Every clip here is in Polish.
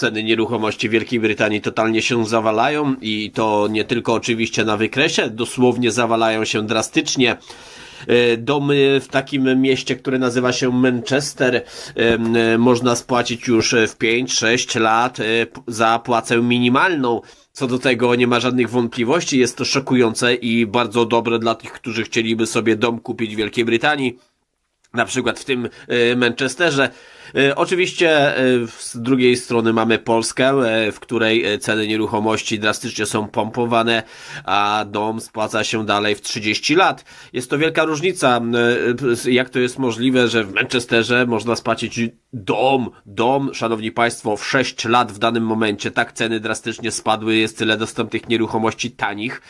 ceny nieruchomości Wielkiej Brytanii totalnie się zawalają i to nie tylko oczywiście na wykresie, dosłownie zawalają się drastycznie. E, Domy w takim mieście, które nazywa się Manchester, em, e, można spłacić już w 5-6 lat e, za płacę minimalną. Co do tego nie ma żadnych wątpliwości, jest to szokujące i bardzo dobre dla tych, którzy chcieliby sobie dom kupić w Wielkiej Brytanii na przykład w tym e, Manchesterze. E, Oczywiście e, z drugiej strony mamy Polskę, e, w której ceny nieruchomości drastycznie są pompowane, a dom spłaca się dalej w 30 lat. Jest to wielka różnica. Jak to jest możliwe, że w Manchesterze można spłacić dom, dom, szanowni państwo, w 6 lat w danym momencie. Tak ceny drastycznie spadły, jest tyle dostępnych nieruchomości tanich,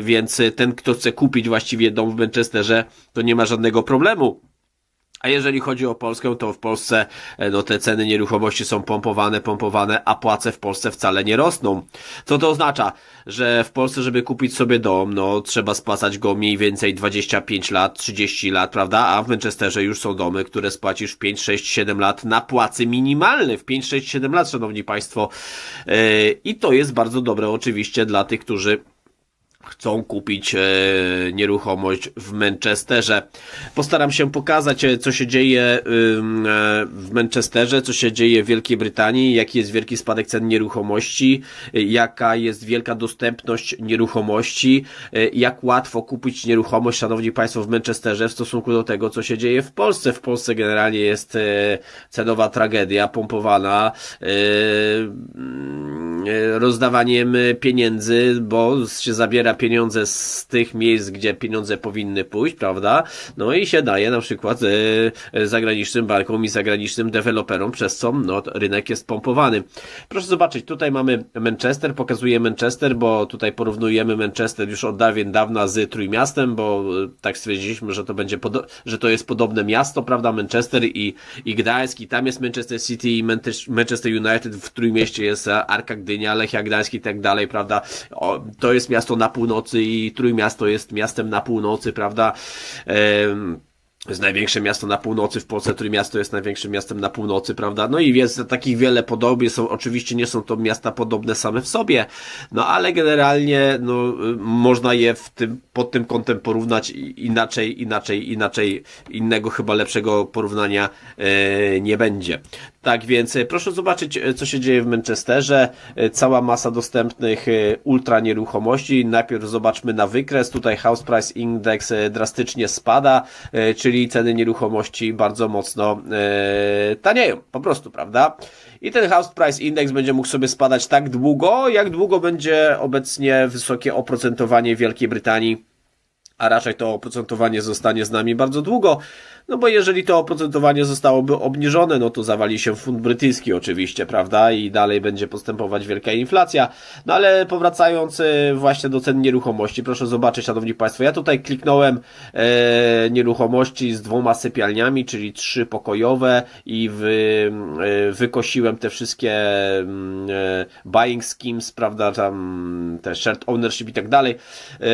więc ten, kto chce kupić właściwie dom w Manchesterze, to nie ma żadnego problemu. A jeżeli chodzi o Polskę, to w Polsce e, no, te ceny nieruchomości są pompowane, pompowane, a płace w Polsce wcale nie rosną. Co to oznacza? Że w Polsce, żeby kupić sobie dom, no trzeba spłacać go mniej więcej 25 lat, 30 lat, prawda? A w Manchesterze już są domy, które spłacisz w 5, 6, 7 lat na płacy minimalne. W 5, 6, 7 lat, szanowni państwo. E, I to jest bardzo dobre oczywiście dla tych, którzy chcą kupić e, nieruchomość w Manchesterze. Postaram się pokazać, e, co się dzieje e, w Manchesterze, co się dzieje w Wielkiej Brytanii, jaki jest wielki spadek cen nieruchomości, jaka jest wielka dostępność nieruchomości, jak łatwo kupić nieruchomość, szanowni państwo, w Manchesterze w stosunku do tego, co się dzieje w Polsce. W Polsce generalnie jest cenowa tragedia pompowana rozdawaniem pieniędzy, bo się zabiera pieniądze z tych miejsc, gdzie pieniądze powinny pójść, prawda? No i się daje na przykład e, zagranicznym bankom i zagranicznym deweloperom, przez co no, rynek jest pompowany. Proszę zobaczyć, tutaj mamy Manchester, pokazuję Manchester, bo tutaj porównujemy Manchester już od dawien dawna z Trójmiastem, bo e, tak stwierdziliśmy, że to będzie, że to jest podobne miasto, prawda? Manchester i, i Gdańsk i tam jest Manchester City i Manche- Manchester United, w Trójmieście jest e, Arka Gdynia, Lechia Gdańsk i tak dalej, prawda? O, to jest miasto na północy i Trójmiasto jest miastem na północy, prawda? Jest największe miasto na północy w Polsce, Trójmiasto jest największym miastem na północy, prawda? No i jest takich wiele podobieństw, są, oczywiście nie są to miasta podobne same w sobie, no ale generalnie, no, można je w tym, pod tym kątem porównać inaczej, inaczej, inaczej, innego chyba lepszego porównania e, nie będzie. Tak więc e, proszę zobaczyć, e, co się dzieje w Manchesterze. Cała masa dostępnych ultra nieruchomości. Najpierw zobaczmy na wykres. Tutaj House Price Index drastycznie spada, e, czyli ceny nieruchomości bardzo mocno e, tanieją. Po prostu, prawda? I ten House Price Index będzie mógł sobie spadać tak długo, jak długo będzie obecnie wysokie oprocentowanie Wielkiej Brytanii a raczej to oprocentowanie zostanie z nami bardzo długo, no bo jeżeli to oprocentowanie zostałoby obniżone, no to zawali się fund brytyjski oczywiście, prawda, i dalej będzie postępować wielka inflacja. No ale powracając e, właśnie do cen nieruchomości, proszę zobaczyć, szanowni państwo, ja tutaj kliknąłem e, nieruchomości z dwoma sypialniami, czyli trzy pokojowe i wy, e, wykosiłem te wszystkie mm, e, buying schemes, prawda, tam te shared ownership i tak dalej. E,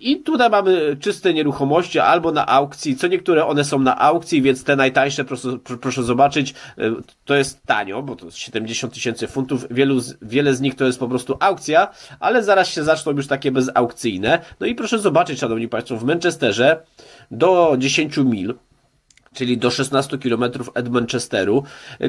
I tutaj mamy czyste nieruchomości albo na aukcji, co niektóre one są na aukcji, więc te najtańsze, proszę, pr- proszę zobaczyć, e, to jest tanio, bo to jest 70 tysięcy funtów, wielu, wiele z nich to jest po prostu aukcja, ale zaraz się zaczną już takie bezaukcyjne. No i proszę zobaczyć, szanowni państwo, w Manchesterze do 10 mil czyli do 16 km od Manchesteru.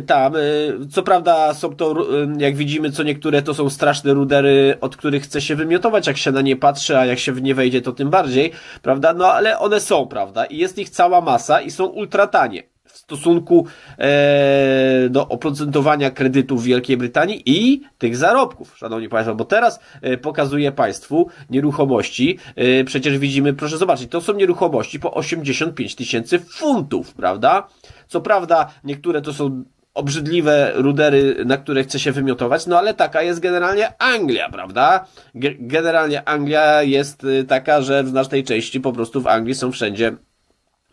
Tam, y, co prawda są to, y, jak widzimy, co niektóre to są straszne rudery, od których chce się wymiotować, jak się na nie patrzy, a jak się w nie wejdzie, to tym bardziej, prawda? No ale one są, prawda? I jest ich cała masa i są ultra tanie w stosunku e, do oprocentowania kredytów w Wielkiej Brytanii i tych zarobków, szanowni państwo, bo teraz e, pokazuję państwu nieruchomości, e, przecież widzimy, proszę zobaczyć, to są nieruchomości po 85 tysięcy funtów, prawda? Co prawda niektóre to są obrzydliwe rudery, na które chce się wymiotować, no ale taka jest generalnie Anglia, prawda? Ge- generalnie Anglia jest y, taka, że w znacznej części po prostu w Anglii są wszędzie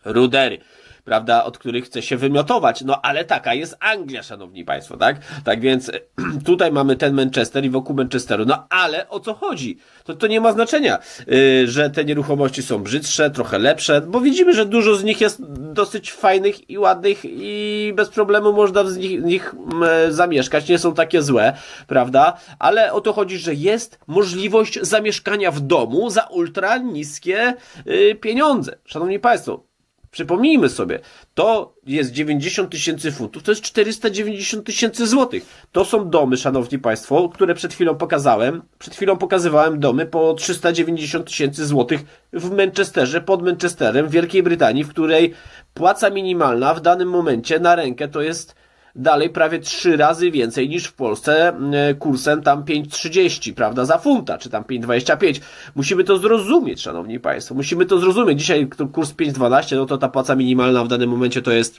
rudery. Prawda, od których chce się wymiotować. No ale taka jest Anglia, szanowni państwo, tak? Tak więc tutaj mamy ten Manchester i wokół Manchesteru. No ale o co chodzi? To, to nie ma znaczenia, yy, że te nieruchomości są brzydsze, trochę lepsze, bo widzimy, że dużo z nich jest dosyć fajnych i ładnych i bez problemu można w nich, nich mm, zamieszkać, nie są takie złe, prawda? Ale o to chodzi, że jest możliwość zamieszkania w domu za ultra niskie yy, pieniądze. Szanowni Państwo, Przypomnijmy sobie, to jest 90 tysięcy funtów, to jest 490 tysięcy złotych. To są domy, szanowni państwo, które przed chwilą pokazałem. Przed chwilą pokazywałem domy po 390 tysięcy złotych w Manchesterze, pod Manchesterem, w Wielkiej Brytanii, w której płaca minimalna w danym momencie na rękę to jest dalej prawie trzy razy więcej niż w Polsce e, kursem tam 5,30, prawda, za funta, czy tam 5,25. Musimy to zrozumieć, szanowni państwo, musimy to zrozumieć. Dzisiaj kurs 5,12, no to ta płaca minimalna w danym momencie to jest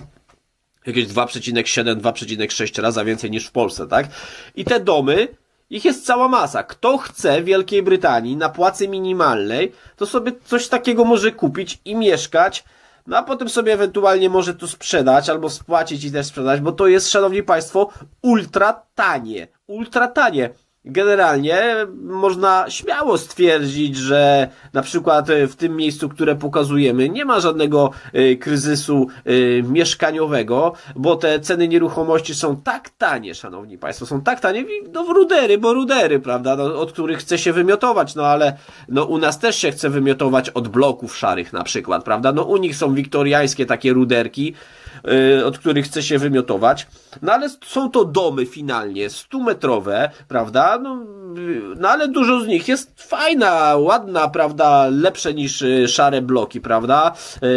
jakieś 2,7, 2,6 razy więcej niż w Polsce, tak? I te domy, ich jest cała masa. Kto chce w Wielkiej Brytanii na płacy minimalnej, to sobie coś takiego może kupić i mieszkać no a potem sobie ewentualnie może to sprzedać albo spłacić i też sprzedać, bo to jest, szanowni państwo, ultra tanie. Ultra tanie. Generalnie można śmiało stwierdzić, że na przykład w tym miejscu, które pokazujemy, nie ma żadnego y, kryzysu y, mieszkaniowego, bo te ceny nieruchomości są tak tanie, szanowni państwo, są tak tanie, no w rudery, bo rudery, prawda, no, od których chce się wymiotować, no ale no u nas też się chce wymiotować od bloków szarych na przykład, prawda, no u nich są wiktoriańskie takie ruderki, od których chce się wymiotować. No ale są to domy finalnie, 100-metrowe, prawda? No, y, no ale dużo z nich jest fajna, ładna, prawda? Lepsze niż y, szare bloki, prawda?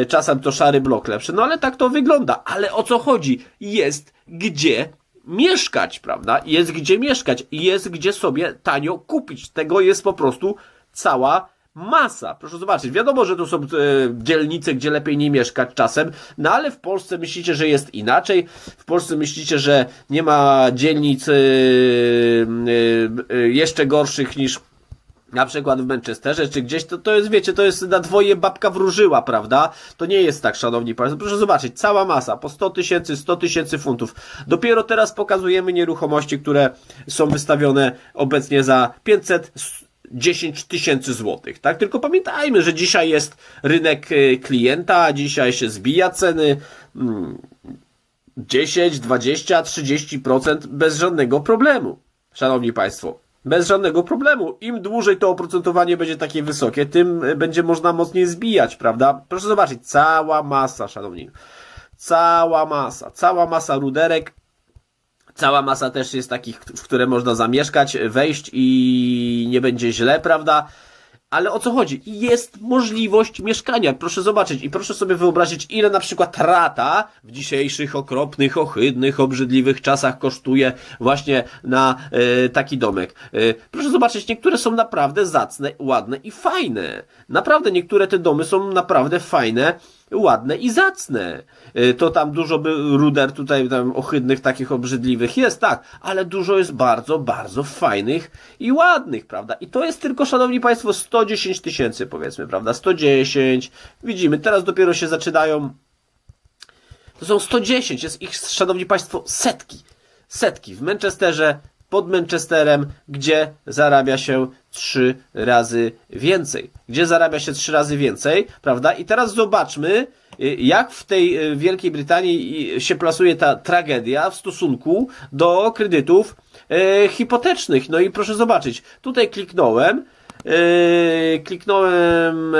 Czasem to szary blok lepszy, no ale tak to wygląda. Ale o co chodzi? Jest gdzie mieszkać, prawda? Jest gdzie mieszkać jest gdzie sobie tanio kupić. Tego jest po prostu cała masa. Proszę zobaczyć, wiadomo, że tu są e, dzielnice, gdzie lepiej nie mieszkać czasem, no ale w Polsce myślicie, że jest inaczej. W Polsce myślicie, że nie ma dzielnic e, e, jeszcze gorszych niż na przykład w Manchesterze, czy gdzieś, to, to jest, wiecie, to jest na dwoje babka wróżyła, prawda? To nie jest tak, szanowni państwo. Proszę zobaczyć, cała masa, po 100 tysięcy, 100 tysięcy funtów. Dopiero teraz pokazujemy nieruchomości, które są wystawione obecnie za 500, 10 tysięcy złotych, tak? Tylko pamiętajmy, że dzisiaj jest rynek y, klienta, dzisiaj się zbija ceny 10, 20, 30% bez żadnego problemu. Szanowni Państwo, bez żadnego problemu. Im dłużej to oprocentowanie będzie takie wysokie, tym y, będzie można mocniej zbijać, prawda? Proszę zobaczyć, cała masa, szanowni. Cała masa, cała masa ruderek Cała masa też jest takich, w które można zamieszkać, wejść i nie będzie źle, prawda? Ale o co chodzi? Jest możliwość mieszkania. Proszę zobaczyć i proszę sobie wyobrazić, ile na przykład rata w dzisiejszych okropnych, ohydnych, obrzydliwych czasach kosztuje właśnie na e, taki domek. E, proszę zobaczyć, niektóre są naprawdę zacne, ładne i fajne. Naprawdę niektóre te domy są naprawdę fajne ładne i zacne. Y, to tam dużo by ruder tutaj tam ohydnych, takich obrzydliwych jest, tak, ale dużo jest bardzo, bardzo fajnych i ładnych, prawda? I to jest tylko, szanowni państwo, 110 tysięcy powiedzmy, prawda? 110. Widzimy, teraz dopiero się zaczynają. To są 110, jest ich, szanowni państwo, setki. Setki. W Manchesterze pod Manchesterem, gdzie zarabia się trzy razy więcej. Gdzie zarabia się trzy razy więcej, prawda? I teraz zobaczmy, y, jak w tej y, Wielkiej Brytanii się plasuje ta tragedia w stosunku do kredytów hipotecznych. No i proszę zobaczyć, tutaj kliknąłem, kliknąłem,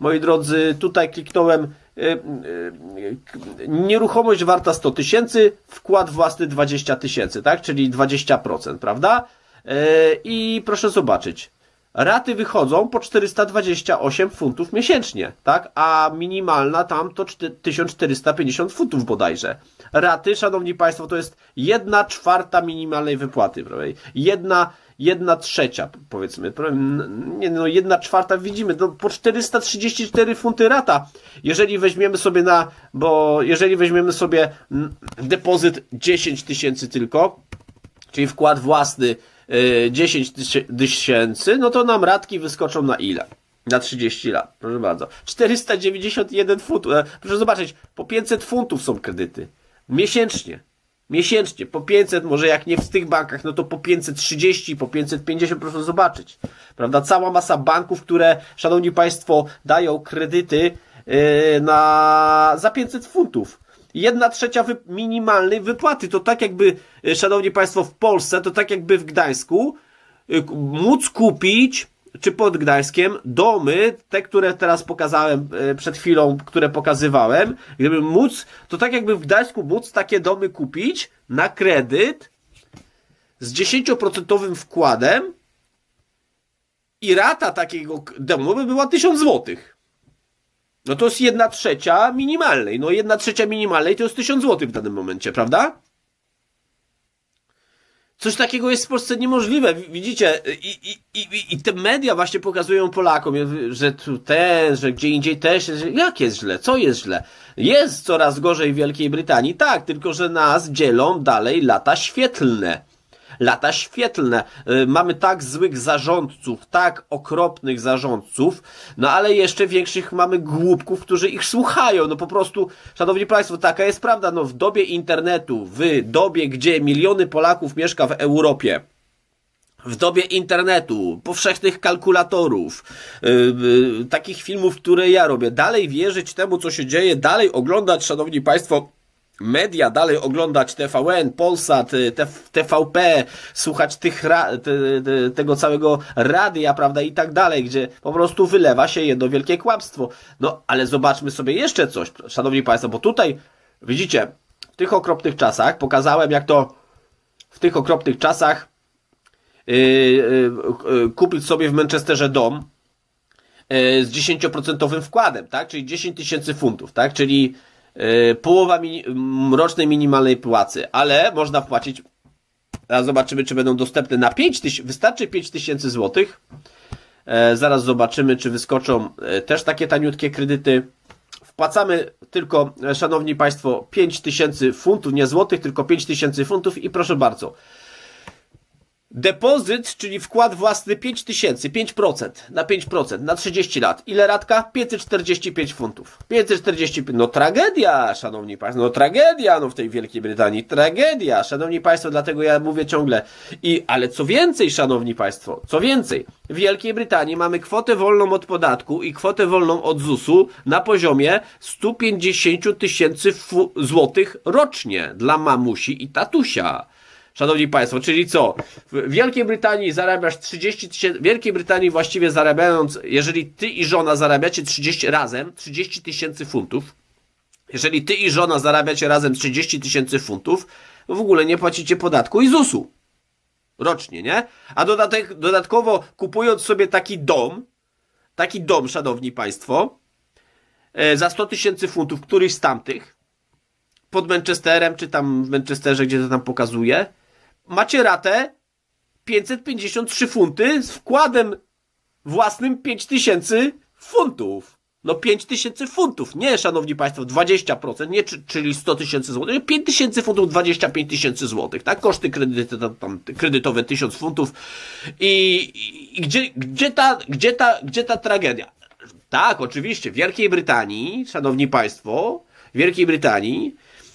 moi drodzy, tutaj kliknąłem Y, y, nieruchomość warta 100 tysięcy, wkład własny 20 tysięcy, tak? Czyli 20%, prawda? Y, I proszę zobaczyć. Raty wychodzą po 428 funtów miesięcznie, tak? A minimalna tam to 1450 funtów bodajże. Raty, szanowni państwo, to jest jedna czwarta minimalnej wypłaty, prawda? Jedna jedna trzecia, powiedzmy, nie no, jedna czwarta, widzimy, no, po 434 funty rata. Jeżeli weźmiemy sobie na, bo jeżeli weźmiemy sobie depozyt 10 tysięcy tylko, czyli wkład własny 10 y, tysięcy, no to nam ratki wyskoczą na ile? Na 30 lat, proszę bardzo. 491 funtów. E, Proszę zobaczyć, po 500 funtów są kredyty. Miesięcznie. Miesięcznie. Po 500, może jak nie w tych bankach, no to po 530, po 550, proszę zobaczyć. Prawda? Cała masa banków, które, szanowni państwo, dają kredyty yy, na, za 500 funtów. Jedna trzecia wy, minimalnej wypłaty. To tak jakby, yy, szanowni państwo, w Polsce, to tak jakby w Gdańsku, k- móc kupić, czy pod Gdańskiem, domy, te, które teraz pokazałem e, przed chwilą, które pokazywałem, gdyby móc, to tak jakby w Gdańsku móc takie domy kupić na kredyt z 10% wkładem i rata takiego domu by była 1000 złotych. No to jest jedna trzecia minimalnej. No jedna trzecia minimalnej to jest 1000 złotych w danym momencie, prawda? Coś takiego jest w Polsce niemożliwe. Wi- Widzicie, i, i, i, i te media właśnie pokazują Polakom, że tu ten, że gdzie indziej też. Jak jest źle? Co jest źle? Jest coraz gorzej w Wielkiej Brytanii, tak, tylko że nas dzielą dalej lata świetlne. Lata świetlne. Y, Mamy tak złych zarządców, tak okropnych zarządców, no ale jeszcze większych mamy głupków, którzy ich słuchają. No po prostu, szanowni państwo, taka jest prawda. No w dobie internetu, w dobie, gdzie miliony Polaków mieszka w Europie, w dobie internetu, powszechnych kalkulatorów, yy, yy, takich filmów, które ja robię, dalej wierzyć temu, co się dzieje, dalej oglądać, szanowni państwo, media, dalej oglądać TVN, Polsat, y, TVP, słuchać tych tego całego radia, prawda, i tak dalej, gdzie po prostu wylewa się jedno wielkie kłamstwo. No, ale zobaczmy sobie jeszcze coś, szanowni państwo, bo tutaj, widzicie, w tych okropnych czasach, pokazałem jak to w tych okropnych czasach yy, yy, yy, kupić sobie w Manchesterze dom yy, z 10% wkładem, tak? Czyli 10 tysięcy funtów, tak? Czyli połowa mini, rocznej minimalnej płacy, ale można wpłacić, teraz zobaczymy, czy będą dostępne na 5 tysięcy, wystarczy 5 tysięcy złotych. E, zaraz zobaczymy, czy wyskoczą e, też takie taniutkie kredyty. Wpłacamy tylko, e, szanowni państwo, 5 tysięcy funtów, nie złotych, tylko 5 tysięcy funtów i proszę bardzo. Depozyt, czyli wkład własny 5 tysięcy, 5%, na 5%, na 30 lat. Ile ratka? 545 funtów. 545, no tragedia, szanowni państwo, no tragedia, no w tej Wielkiej Brytanii, tragedia, szanowni państwo, dlatego ja mówię ciągle. I, ale co więcej, szanowni państwo, co więcej, w Wielkiej Brytanii mamy kwotę wolną od podatku i kwotę wolną od ZUS-u na poziomie 150 tysięcy złotych rocznie dla mamusi i tatusia. Szanowni Państwo, czyli co? W Wielkiej Brytanii zarabiasz 30 tysięcy, w Wielkiej Brytanii właściwie zarabiając, jeżeli ty i żona zarabiacie 30 razem, 30 tysięcy funtów, jeżeli ty i żona zarabiacie razem 30 tysięcy funtów, w ogóle nie płacicie podatku i ZUS-u. Rocznie, nie? A dodatek, dodatkowo kupując sobie taki dom, taki dom, szanowni Państwo, e, za 100 tysięcy funtów, któryś z tamtych, pod Manchesterem, czy tam w Manchesterze, gdzie to tam pokazuje, macie ratę 553 funty z wkładem własnym 5000 funtów. No 5000 funtów, nie szanowni państwo, 20%, nie, czy- czyli 100 tysięcy złotych, 5000 funtów, 25 tysięcy złotych, tak? Koszty kredyty, tam, tam, kredytowe 1000 funtów. I, i, i gdzie, gdzie, ta, gdzie, ta, gdzie ta tragedia? Tak, oczywiście, w Wielkiej Brytanii, szanowni państwo, w Wielkiej Brytanii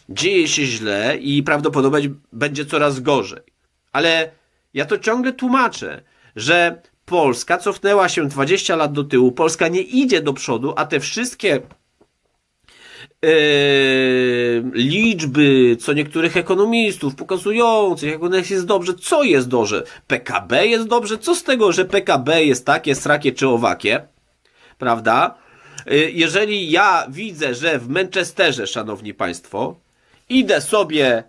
dzieje się źle i prawdopodobnie będzie coraz gorzej. Ale ja to ciągle tłumaczę, że Polska cofnęła się 20 lat do tyłu, Polska nie idzie do przodu, a te wszystkie Yy, liczby, co niektórych ekonomistów pokazujących, jak u jest dobrze, co jest dobrze? PKB jest dobrze, co z tego, że PKB jest takie, srakie czy owakie? Prawda? Yy, jeżeli ja widzę, że w Manchesterze, szanowni państwo, idę sobie,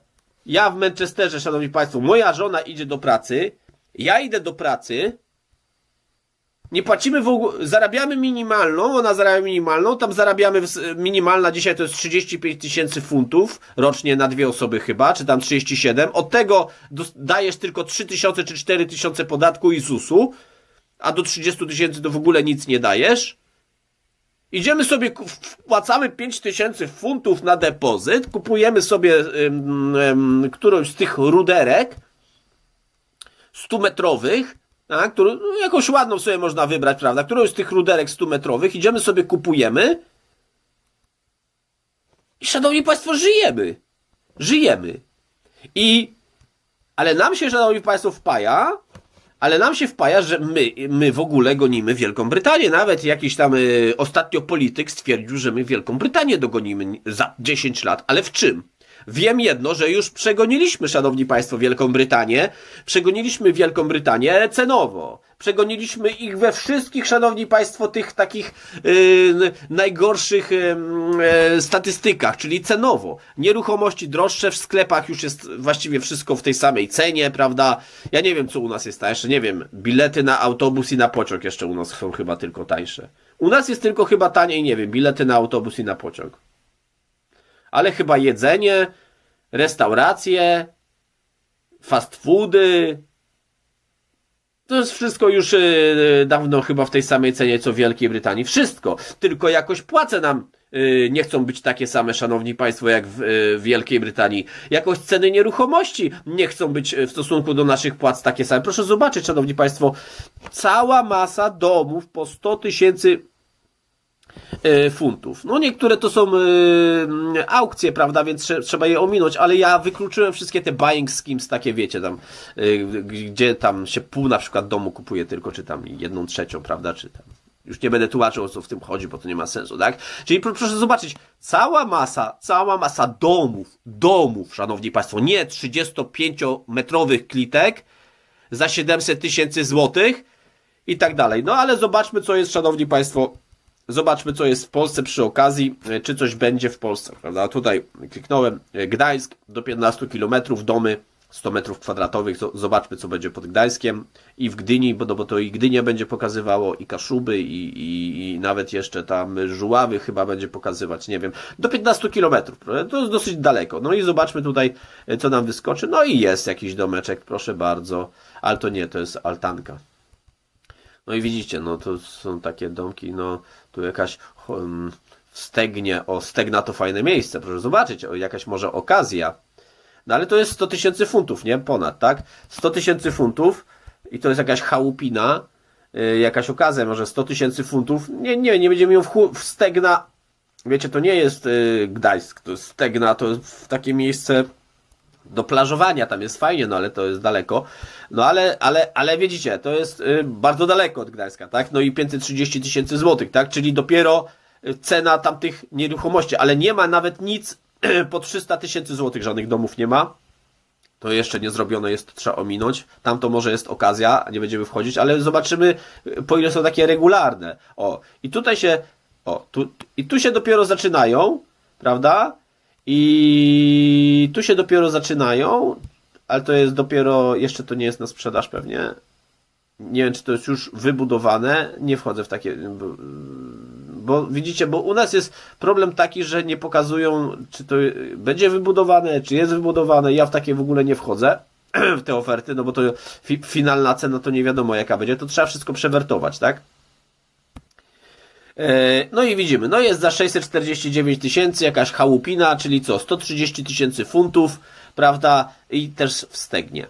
ja w Manchesterze, szanowni państwo, moja żona idzie do pracy, ja idę do pracy, nie płacimy w ogóle, zarabiamy minimalną, ona zarabia minimalną, tam zarabiamy, minimalna dzisiaj to jest 35 tysięcy funtów rocznie na dwie osoby chyba, czy tam 37, od tego dajesz tylko 3 tysiące czy 4 tysiące podatku i ZUS-u, a do 30 tysięcy to w ogóle nic nie dajesz. Idziemy sobie, wpłacamy 5 tysięcy funtów na depozyt, kupujemy sobie którąś z tych ruderek 100 metrowych, tak, który, no, jakąś ładną sobie można wybrać, prawda, którą z tych ruderek 100-metrowych, idziemy sobie, kupujemy i szanowni państwo, żyjemy. Żyjemy. I, ale nam się, szanowni państwo, wpaja, ale nam się wpaja, że my, my w ogóle gonimy Wielką Brytanię. Nawet jakiś tam y, ostatnio polityk stwierdził, że my Wielką Brytanię dogonimy za 10 lat. Ale w czym? Wiem jedno, że już przegoniliśmy, szanowni państwo, Wielką Brytanię. Przegoniliśmy Wielką Brytanię cenowo. Przegoniliśmy ich we wszystkich, szanowni państwo, tych takich yy, najgorszych yy, statystykach, czyli cenowo. Nieruchomości droższe w sklepach już jest właściwie wszystko w tej samej cenie, prawda? Ja nie wiem, co u nas jest tańsze. Nie wiem, bilety na autobus i na pociąg jeszcze u nas są chyba tylko tańsze. U nas jest tylko chyba taniej, nie wiem, bilety na autobus i na pociąg ale chyba jedzenie, restauracje, fast foody. To jest wszystko już yy, dawno chyba w tej samej cenie co w Wielkiej Brytanii. Wszystko. Tylko jakoś płace nam yy, nie chcą być takie same, szanowni państwo, jak w, w Wielkiej Brytanii. Jakoś ceny nieruchomości nie chcą być w stosunku do naszych płac takie same. Proszę zobaczyć, szanowni państwo, cała masa domów po 100 tysięcy funtów. No niektóre to są e, aukcje, prawda, więc trze- trzeba je ominąć, ale ja wykluczyłem wszystkie te buying schemes, takie wiecie, tam, e, gdzie tam się pół na przykład domu kupuje tylko, czy tam jedną trzecią, prawda, czy tam. Już nie będę tłumaczył, o co w tym chodzi, bo to nie ma sensu, tak? Czyli pro- proszę zobaczyć, cała masa, cała masa domów, domów, szanowni państwo, nie 35-metrowych klitek za 700 tysięcy złotych i tak dalej. No ale zobaczmy, co jest, szanowni państwo, Zobaczmy, co jest w Polsce przy okazji, e, czy coś będzie w Polsce, prawda? Tutaj kliknąłem e, Gdańsk do 15 km, domy 100 metrów kwadratowych. Zo- Zobaczmy, co będzie pod Gdańskiem i w Gdyni, bo, no, bo to i Gdynia będzie pokazywało, i Kaszuby, i, i, i nawet jeszcze tam Żuławy chyba będzie pokazywać, nie wiem. Do 15 km, prawda? to jest dosyć daleko. No i zobaczmy tutaj, e, co nam wyskoczy. No i jest jakiś domeczek, proszę bardzo, ale to nie, to jest altanka. No i widzicie, no to są takie domki, no tu jakaś um, stegnie, o stegna to fajne miejsce, proszę zobaczyć, o, jakaś może okazja. No ale to jest 100 tysięcy funtów, nie? Ponad, tak? 100 tysięcy funtów i to jest jakaś chałupina, y, jakaś okazja, może 100 tysięcy funtów. Nie, nie, nie będziemy ją w, w stegna, wiecie, to nie jest y, Gdańsk, to jest stegna, to jest takie miejsce do plażowania, tam jest fajnie, no ale to jest daleko. No ale, ale, ale widzicie, to jest y, bardzo daleko od Gdańska, tak? No i 530 tysięcy złotych, tak? Czyli dopiero y, cena tamtych nieruchomości, ale nie ma nawet nic po 300 tysięcy złotych, żadnych domów nie ma. To jeszcze nie zrobione jest, to trzeba ominąć. Tam to może jest okazja, nie będziemy wchodzić, ale zobaczymy, y, po ile są takie regularne. O, i tutaj się, o, tu, i tu się dopiero zaczynają, prawda? I tu się dopiero zaczynają, ale to jest dopiero, jeszcze to nie jest na sprzedaż pewnie. Nie wiem, czy to jest już wybudowane. Nie wchodzę w takie. Bo, widzicie, bo u nas jest problem taki, że nie pokazują, czy to będzie wybudowane, czy jest wybudowane. Ja w takie w ogóle nie wchodzę w te oferty, no bo to fi, finalna cena to nie wiadomo jaka będzie. To trzeba wszystko przewertować, tak? E, No i widzimy, no jest za 649 tysięcy jakaś chałupina, czyli co, 130 tysięcy funtów, prawda, i też w Stegnie.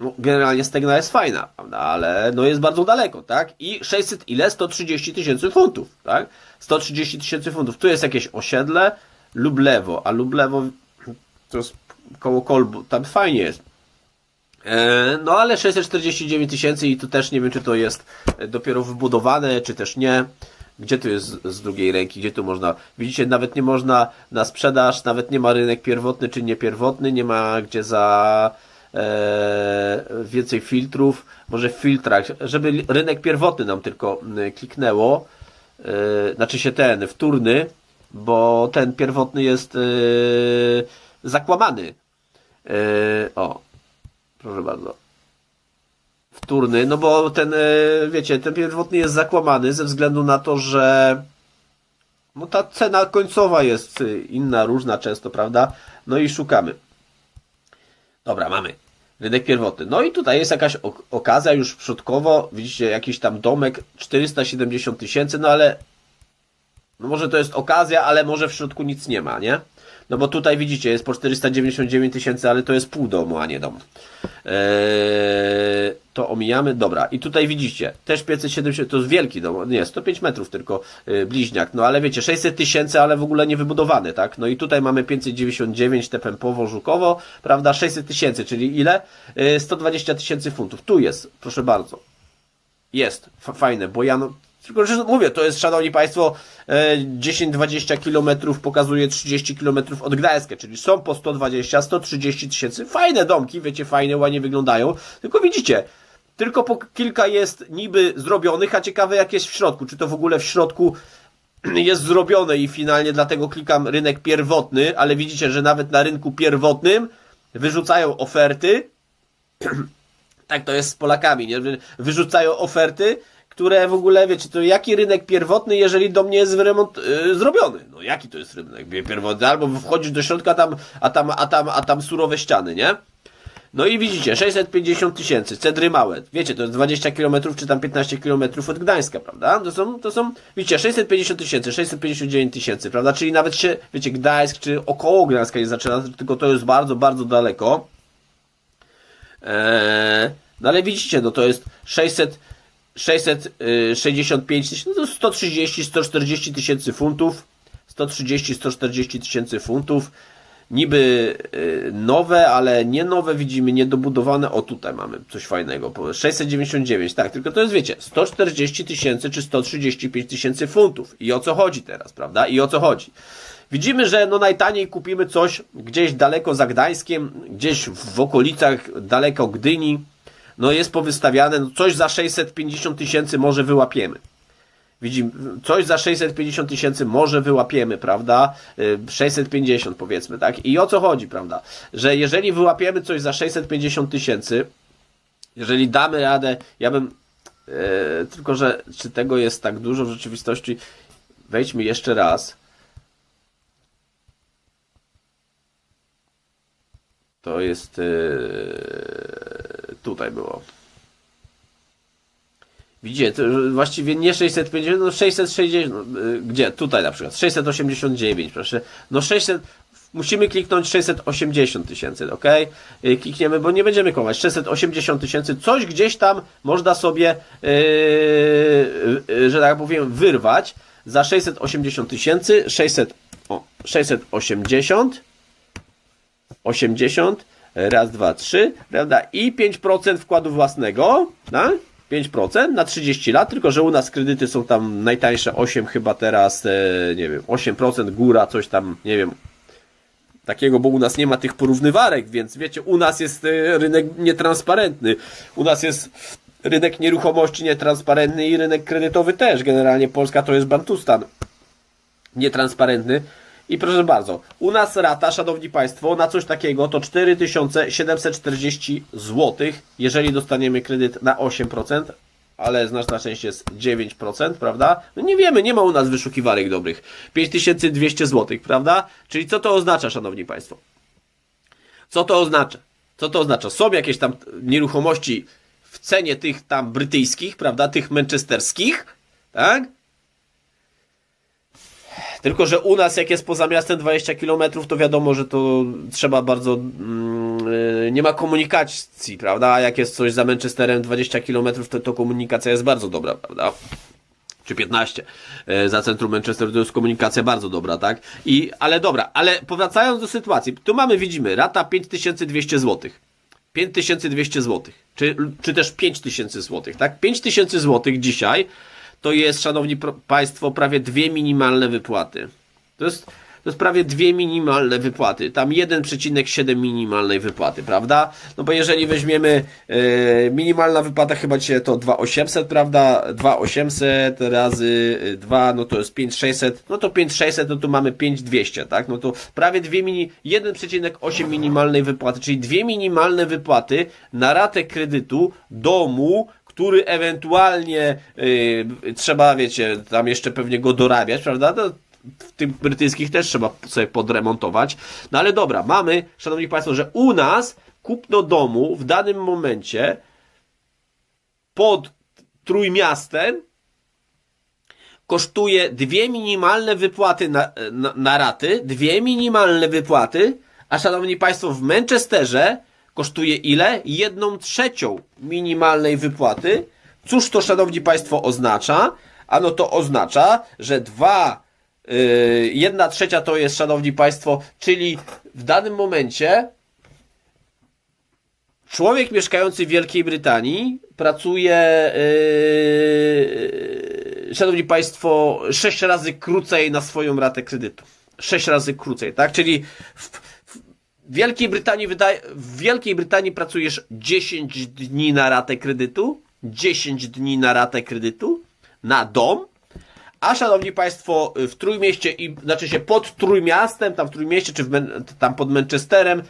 No, generalnie Stegna jest fajna, prawda, ale no jest bardzo daleko, tak, i 600 ile? 130 tysięcy funtów, tak, 130 tysięcy funtów, tu jest jakieś osiedle, Lublewo, a Lublewo to jest koło Kolbu, tam fajnie jest, E, No ale 649 tysięcy i tu też nie wiem, czy to jest dopiero wybudowane, czy też nie. Gdzie tu jest z- drugiej ręki, gdzie tu można. Widzicie, nawet nie można na sprzedaż, nawet nie ma rynek pierwotny czy niepierwotny, nie ma gdzie za e, więcej filtrów. Może w filtrach, żeby rynek pierwotny nam tylko kliknęło. E, znaczy się ten, wtórny, bo ten pierwotny jest e, zakłamany. E, o, Proszę bardzo. Wtórny, no bo ten, e, wiecie, ten pierwotny jest zakłamany ze względu na to, że no ta cena końcowa jest y, inna, różna często, prawda? No i szukamy. Dobra, mamy. Rynek pierwotny. No i tutaj jest jakaś ok- okazja już przodkowo. Widzicie, jakiś tam domek 470 tysięcy, no ale no może to jest okazja, ale może w środku nic nie ma, nie? No bo tutaj widzicie, jest po 499 tysięcy, ale to jest pół domu, a nie dom. Eee, to omijamy, dobra. I tutaj widzicie, też 570, to jest wielki dom, nie, 105 metrów tylko yy, bliźniak. No ale wiecie, 600 tysięcy, ale w ogóle nie wybudowany, tak? No i tutaj mamy 599 te Pępowo, Żukowo, prawda? 600 tysięcy, czyli ile? Yy, 120 tysięcy funtów. Tu jest, proszę bardzo. Jest, fajne, bo ja no, tylko, że mówię, to jest, szanowni państwo, e, 10-20 kilometrów pokazuje 30 kilometrów od Gdańska, czyli są po 120-130 tysięcy. Fajne domki, wiecie, fajne, ładnie wyglądają. Tylko widzicie, tylko po kilka jest niby zrobionych, a ciekawe jak jest w środku. Czy to w ogóle w środku jest zrobione i finalnie dlatego klikam rynek pierwotny, ale widzicie, że nawet na rynku pierwotnym wyrzucają oferty. tak to jest z Polakami, nie? Wyrzucają oferty, które w ogóle, wiecie, to jaki rynek pierwotny, jeżeli do mnie jest remont yy, zrobiony? No jaki to jest rynek pierwotny? Albo wchodzisz do środka, tam, a, tam, a, tam, a tam surowe ściany, nie? No i widzicie, 650 tysięcy, cedry małe. Wiecie, to jest 20 km czy tam 15 km od Gdańska, prawda? To są, to są, widzicie, 650 tysięcy, 659 tysięcy, prawda? Czyli nawet się, wiecie, Gdańsk czy około Gdańska nie zaczyna, tylko to jest bardzo, bardzo daleko. Eee, no ale widzicie, no to jest 600, 665 tysięcy, no to 130, 140 tysięcy funtów. 130, 140 tysięcy funtów. Niby y, nowe, ale nie nowe, widzimy niedobudowane. O, tutaj mamy coś fajnego. 699, tak, tylko to jest, wiecie, 140 tysięcy czy 135 tysięcy funtów. I o co chodzi teraz, prawda? I o co chodzi? Widzimy, że no najtaniej kupimy coś gdzieś daleko za Gdańskiem, gdzieś w okolicach daleko Gdyni, no jest powystawiane, no coś za 650 tysięcy może wyłapiemy. Widzimy, coś za 650 tysięcy może wyłapiemy, prawda? 650 powiedzmy, tak? I o co chodzi, prawda? Że jeżeli wyłapiemy coś za 650 tysięcy, jeżeli damy radę, ja bym, e, tylko że czy tego jest tak dużo w rzeczywistości, wejdźmy jeszcze raz. To jest. Yy, tutaj było. Widzicie, to właściwie nie 650, no 660. No, yy, gdzie? Tutaj na przykład. 689, proszę. No 600. Musimy kliknąć 680 tysięcy, ok? Yy, klikniemy, bo nie będziemy kołać. 680 tysięcy, coś gdzieś tam można sobie, yy, że tak powiem, wyrwać za 680 tysięcy. 600, o, 680 80, raz, dwa, trzy, prawda? I 5% wkładu własnego, tak? 5% na 30 lat, tylko że u nas kredyty są tam najtańsze 8 chyba teraz, e, nie wiem, 8% góra, coś tam, nie wiem, takiego, bo u nas nie ma tych porównywarek, więc wiecie, u nas jest e, rynek nietransparentny, u nas jest rynek nieruchomości nietransparentny i rynek kredytowy też, generalnie Polska to jest bantustan nietransparentny, i proszę bardzo, u nas rata, szanowni państwo, na coś takiego to 4740 zł, jeżeli dostaniemy kredyt na 8%, ale znaczna część jest 9%, prawda? No nie wiemy, nie ma u nas wyszukiwarek dobrych. 5200 zł, prawda? Czyli co to oznacza, szanowni państwo? Co to oznacza? Co to oznacza? Są jakieś tam nieruchomości w cenie tych tam brytyjskich, prawda? Tych manchesterskich, tak? Tylko, że u nas, jak jest poza miastem 20 km, to wiadomo, że to trzeba bardzo. Yy, nie ma komunikacji, prawda? A jak jest coś za Manchesterem 20 km, to, to komunikacja jest bardzo dobra, prawda? Czy 15 yy, za centrum Manchesteru to jest komunikacja bardzo dobra, tak? I, ale dobra, ale powracając do sytuacji, tu mamy, widzimy, rata 5200 zł. 5200 zł, czy, czy też 5000 zł, tak? 5000 zł dzisiaj to jest, szanowni państwo, prawie dwie minimalne wypłaty. To jest, to jest prawie dwie minimalne wypłaty. Tam 1,7 minimalnej wypłaty, prawda? No bo jeżeli weźmiemy e, minimalna wypłata chyba dzisiaj to 2,800, prawda? 2,800 razy 2, no to jest 5,600. No to 5,600, no to mamy 5,200, tak? No to prawie dwie mini, 1,8 minimalnej wypłaty, czyli dwie minimalne wypłaty na ratę kredytu domu, który ewentualnie yy, trzeba, wiecie, tam jeszcze pewnie go dorabiać, prawda? W tych brytyjskich też trzeba sobie podremontować. No ale dobra, mamy, szanowni państwo, że u nas kupno domu w danym momencie pod Trójmiastem kosztuje dwie minimalne wypłaty na, na, na raty, dwie minimalne wypłaty, a szanowni państwo, w Manchesterze kosztuje ile? Jedną trzecią minimalnej wypłaty. Cóż to, szanowni państwo, oznacza? Ano to oznacza, że dwa, yy, jedna trzecia to jest, szanowni państwo, czyli w danym momencie człowiek mieszkający w Wielkiej Brytanii pracuje, yy, szanowni państwo, sześć razy krócej na swoją ratę kredytu. Sześć razy krócej, tak? Czyli w, w Wielkiej Brytanii wydaje, w Wielkiej Brytanii pracujesz 10 dni na ratę kredytu, 10 dni na ratę kredytu, na dom, a szanowni państwo, w Trójmieście i znaczy się pod Trójmiastem, tam w Trójmieście czy w, tam pod Manchesterem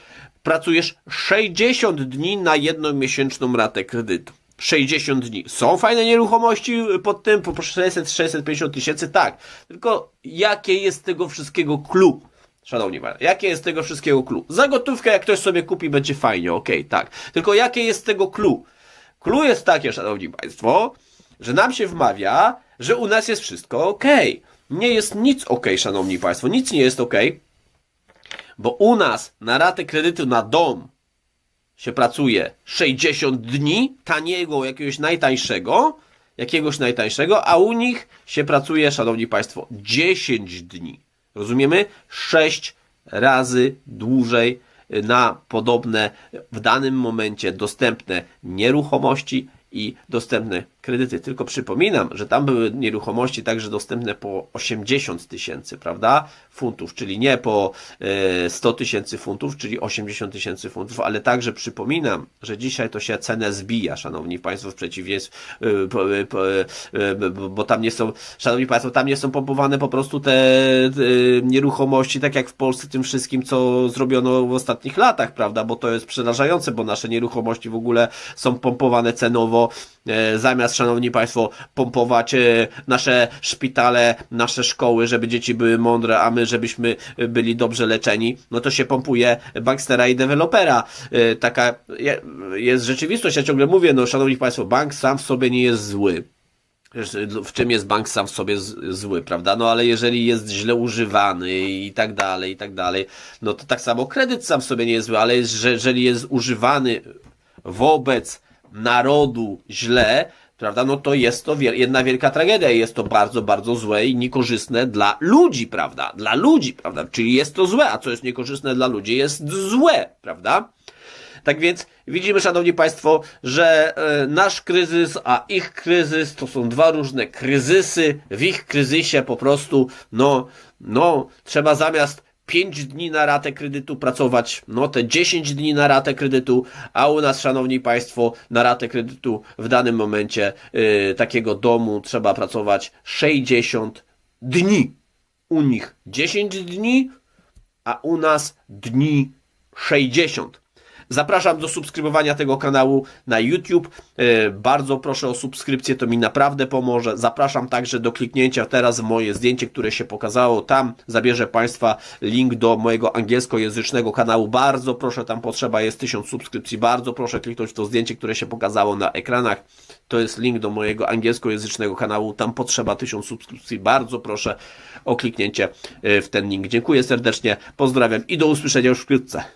pracujesz 60 dni na jednomiesięczną ratę kredytu. 60 dni. Są fajne nieruchomości pod tym, po 600-650 tysięcy, tak. Tylko jakie jest tego wszystkiego clue? Szanowni Państwo, jakie jest tego wszystkiego clue? Za gotówkę, jak ktoś sobie kupi, będzie fajnie, okej, tak. Tylko jakie jest tego clue? Clue jest takie, Szanowni Państwo, że nam się wmawia, że u nas jest wszystko ok. Nie jest nic ok, Szanowni Państwo, nic nie jest ok, bo u nas na ratę kredytu na dom się pracuje 60 dni, taniego, jakiegoś najtańszego, jakiegoś najtańszego, a u nich się pracuje, Szanowni Państwo, 10 dni. Rozumiemy? 6 razy dłużej na podobne w danym momencie dostępne nieruchomości i dostępne kredyty. Tylko przypominam, że tam były nieruchomości także dostępne po 80 tysięcy, prawda? Funtów, czyli nie po e, 100 tysięcy funtów, czyli 80 tysięcy funtów, ale także przypominam, że dzisiaj to się cenę zbija, szanowni państwo, w przeciwieństwie, e, e, e, bo- tam nie są, szanowni państwo, tam nie są pompowane po prostu te e, nieruchomości, tak jak w Polsce tym wszystkim, co zrobiono w ostatnich latach, prawda? Bo to jest przerażające, bo nasze nieruchomości w ogóle są pompowane cenowo, e, zamiast, szanowni państwo, pompować e, nasze szpitale, nasze szkoły, żeby dzieci były mądre, a my, żebyśmy e, byli dobrze leczeni, no to się pompuje bankstera i dewelopera. E, Taka je- jest rzeczywistość. Ja ciągle mówię, no, szanowni państwo, bank sam w sobie nie jest zły. W czym jest bank sam w sobie zły, prawda? No ale jeżeli jest źle używany i tak dalej, i tak dalej, no to tak samo kredyt sam w sobie nie jest zły, ale jeżeli jest używany wobec narodu źle, prawda, no to jest to jedna wielka tragedia i jest to bardzo, bardzo złe i niekorzystne dla ludzi, prawda? Dla ludzi, prawda? Czyli jest to złe, a co jest niekorzystne dla ludzi jest złe, prawda? Tak więc widzimy, szanowni państwo, że e, nasz kryzys, a ich kryzys to są dwa różne kryzysy. W ich kryzysie po prostu, no, no, trzeba zamiast 5 dni na ratę kredytu pracować, no te 10 dni na ratę kredytu, a u nas, szanowni państwo, na ratę kredytu w danym momencie e, takiego domu trzeba pracować 60 dni. U nich 10 dni, a u nas dni 60. Zapraszam do subskrybowania tego kanału na YouTube. E, Bardzo proszę o subskrypcję, to mi naprawdę pomoże. Zapraszam także do kliknięcia teraz w moje zdjęcie, które się pokazało. Tam zabierze Państwa link do mojego angielskojęzycznego kanału. Bardzo proszę, tam potrzeba jest 1000 subskrypcji. Bardzo proszę kliknąć w to zdjęcie, które się pokazało na ekranach. To jest link do mojego angielskojęzycznego kanału. Tam potrzeba 1000 subskrypcji. Bardzo proszę o kliknięcie e, w ten link. Dziękuję serdecznie, pozdrawiam i do usłyszenia już wkrótce.